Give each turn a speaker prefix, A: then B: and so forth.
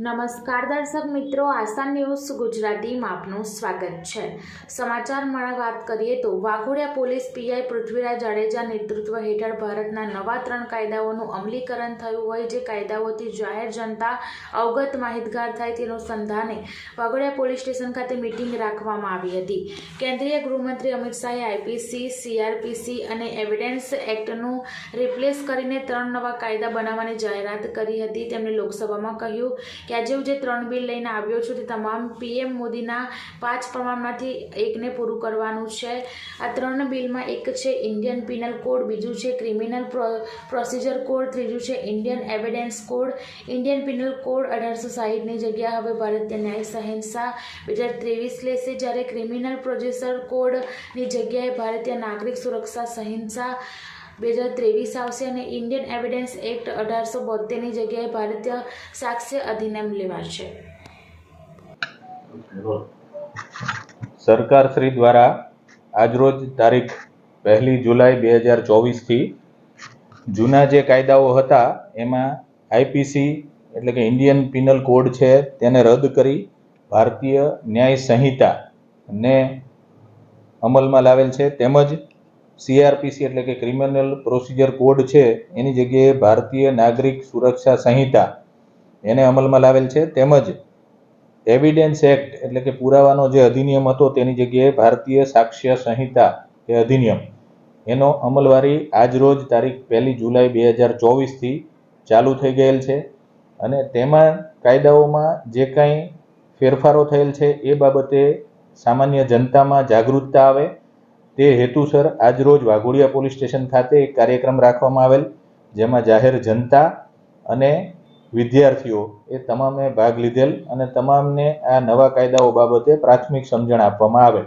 A: નમસ્કાર દર્શક મિત્રો આસામ ન્યૂઝ ગુજરાતીમાં આપનું સ્વાગત છે. સમાચારમાં વાત કરીએ તો વાઘોડિયા પોલીસ પીઆઈ પૃથ્વીરાજ જાડેજા નેતૃત્વ હેઠળ ભારતના નવા ત્રણ કાયદાઓનું અમલીકરણ થયું હોય જે કાયદાઓથી જાહેર જનતા અવગત માહિતગાર થાય તેનું સંધાને વાઘોડિયા પોલીસ સ્ટેશન ખાતે મિટિંગ રાખવામાં આવી હતી. કેન્દ્રીય ગૃહમંત્રી અમિત શાહે આઈપીસી, સીઆરપીસી અને એવિડન્સ એક્ટનું રિપ્લેસ કરીને ત્રણ નવા કાયદા બનાવવાની જાહેરાત કરી હતી. તેમણે લોકસભામાં કહ્યું કે આજે હું જે ત્રણ બિલ લઈને આવ્યો છું તે તમામ પીએમ મોદીના પાંચ પ્રમાણમાંથી એકને પૂરું કરવાનું છે. આ ત્રણ બિલમાં એક છે ઇન્ડિયન પિનલ કોડ, બીજું છે ક્રિમિનલ પ્રોસિજર કોડ, ત્રીજું છે Indian evidence code. Indian penal code અઢારસો સાહીઠની જગ્યા હવે ભારતીય ન્યાય સંહિતા બે હજાર ત્રેવીસ લેશે. જ્યારે ક્રિમિનલ પ્રોજેસર કોડની જગ્યાએ ભારતીય નાગરિક સુરક્ષા સંહિતા બે હજાર ત્રેવીસ આવશે અને ઇન્ડિયન એવિડન્સ એક્ટ અઢારસો બોતેરની જગ્યાએ ભારતીય સાક્ષ્ય અધિનિયમ લેવાશે.
B: સરકાર શ્રી દ્વારા આજરોજ તારીખ પહેલી જુલાઈ બે હજાર ચોવીસથી જૂના જે કાયદાઓ હતા, એમાં આઈપીસી એટલે કે ઇન્ડિયન પિનલ કોડ છે, તેને રદ કરી ભારતીય ન્યાય સંહિતા ને અમલમાં લાવેલ છે. તેમજ સીઆરપીસી એટલે કે ક્રિમિનલ પ્રોસિજર કોડ છે, એની જગ્યાએ ભારતીય નાગરિક સુરક્ષા સંહિતા એને અમલમાં લાવેલ છે. તેમજ એવિડન્સ એક્ટ એટલે કે પુરાવાનો જે અધિનિયમ હતો તેની જગ્યાએ ભારતીય સાક્ષ્ય સંહિતા એ અધિનિયમ, એનો અમલવારી આજરોજ તારીખ પહેલી જુલાઈ બે હજાર ચોવીસથી ચાલુ થઈ ગયેલ છે. અને તેમાં કાયદાઓમાં જે કાંઈ ફેરફારો થયેલ છે એ બાબતે સામાન્ય જનતામાં જાગૃતતા આવે તે હેતુસર આજરોજ વાઘોડિયા પોલીસ સ્ટેશન ખાતે એક કાર્યક્રમ રાખવામાં આવેલ, જેમાં જાહેર જનતા અને વિદ્યાર્થીઓ એ તમામે ભાગ લીધેલ અને તમામને આ નવા કાયદાઓ બાબતે પ્રાથમિક સમજણ આપવામાં આવેલ.